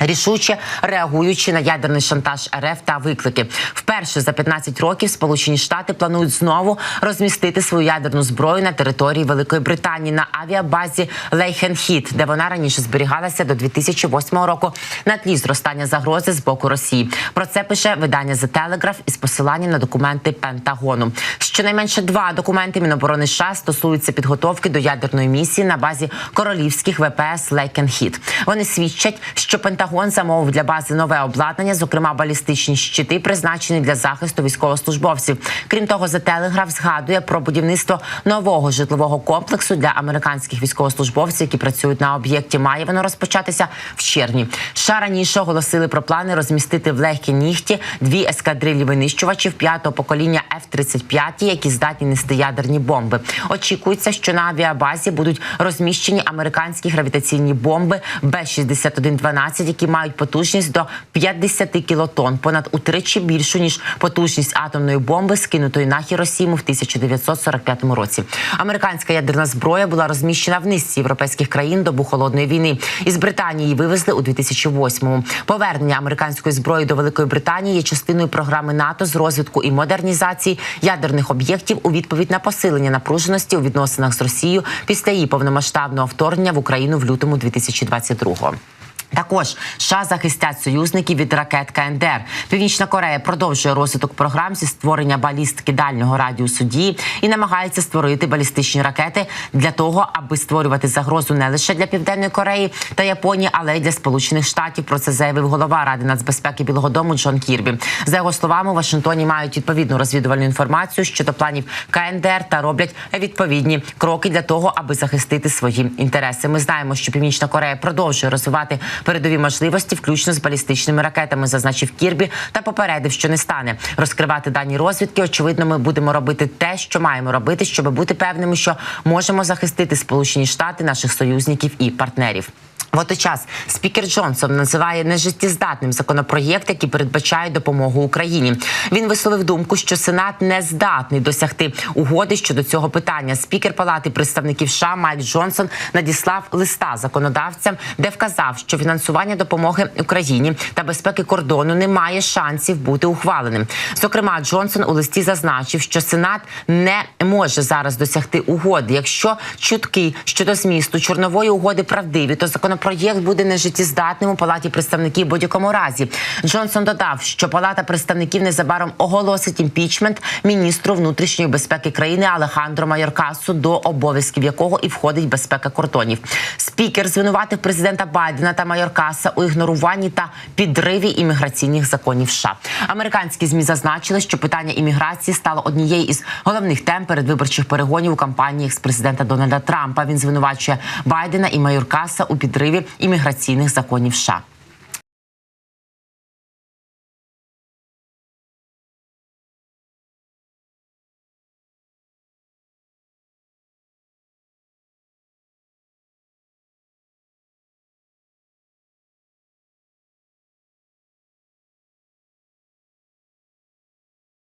Рішуче реагуючи на ядерний шантаж РФ та виклики, вперше за 15 років Сполучені Штати планують знову розмістити свою ядерну зброю на території Великої Британії на авіабазі Лейхенхіт, де вона раніше зберігалася до 2008 року на тлі зростання загрози з боку Росії. Про це пише видання The Telegraph із посиланням на документи Пентагону. Щонайменше два документи Міноборони США стосуються підготовки до ядерної місії на базі королівських ВПС Лейкенхіт. Вони свідчать, що Пентагон замовив для бази нове обладнання, зокрема балістичні щити, призначені для захисту військовослужбовців. Крім того, The Telegraph згадує про будівництво нового житлового комплексу для американських військовослужбовців, які працюють на об'єкті. Має воно розпочатися в червні. США раніше оголосили про плани розмістити в легкій нігті дві ескадрилі винищувачів п'ятого покоління F-35, які здатні нести ядерні бомби. Очікується, що на авіабазі будуть розміщені американські гравітаційні бомби Б-6112, які мають потужність до 50 кілотон, понад утричі більшу ніж потужність атомної бомби, скинутої на Хіросіму в 1945 році. Американська ядерна зброя була розміщена в низці європейських країн добу холодної війни. Із Британії вивезли у 2008-му. Повернення американської зброї до Великої Британії є частиною програми НАТО з розвитку і модернізації ядерних об'єктів у відповідь на посилення напруженості у відносинах з Росією після її повномасштабного вторгнення в Україну в лютому 2022-го. Також США захистять союзників від ракет КНДР. Північна Корея продовжує розвиток програм зі створення балістики дальнього радіусу дії і намагається створити балістичні ракети для того, аби створювати загрозу не лише для Південної Кореї та Японії, але й для Сполучених Штатів. Про це заявив голова Ради нацбезпеки Білого Дому Джон Кірбі. За його словами, у Вашингтоні мають відповідну розвідувальну інформацію щодо планів КНДР та роблять відповідні кроки для того, аби захистити свої інтереси. Ми знаємо, що Північна Корея продовжує розвивати передові можливості, включно з балістичними ракетами, зазначив Кірбі та попередив, що не стане розкривати дані розвідки. Очевидно, ми будемо робити те, що маємо робити, щоб бути певними, що можемо захистити Сполучені Штати, наших союзників і партнерів. Водночас спікер Джонсон називає нежиттєздатним законопроєкт, який передбачає допомогу Україні. Він висловив думку, що Сенат не здатний досягти угоди щодо цього питання. Спікер Палати представників США Майк Джонсон надіслав листа законодавцям, де вказав, що фінансування допомоги Україні та безпеки кордону не має шансів бути ухваленим. Зокрема, Джонсон у листі зазначив, що Сенат не може зараз досягти угоди. Якщо чутки щодо змісту чорнової угоди правдиві, то законопроєкт буде нежиттєздатним у палаті представників будь-якому разі. Джонсон додав, що палата представників незабаром оголосить імпічмент міністру внутрішньої безпеки країни Алехандро Майоркасу, до обов'язків якого і входить безпека кордонів. Спікер звинуватив президента Байдена та Майоркаса у ігноруванні та підриві імміграційних законів. США. американські змі зазначили, що питання імміграції стало однією із головних тем передвиборчих перегонів у кампанії експрезидента Дональда Трампа. Він звинувачує Байдена і Майоркаса у підриві імміграційних законів. США.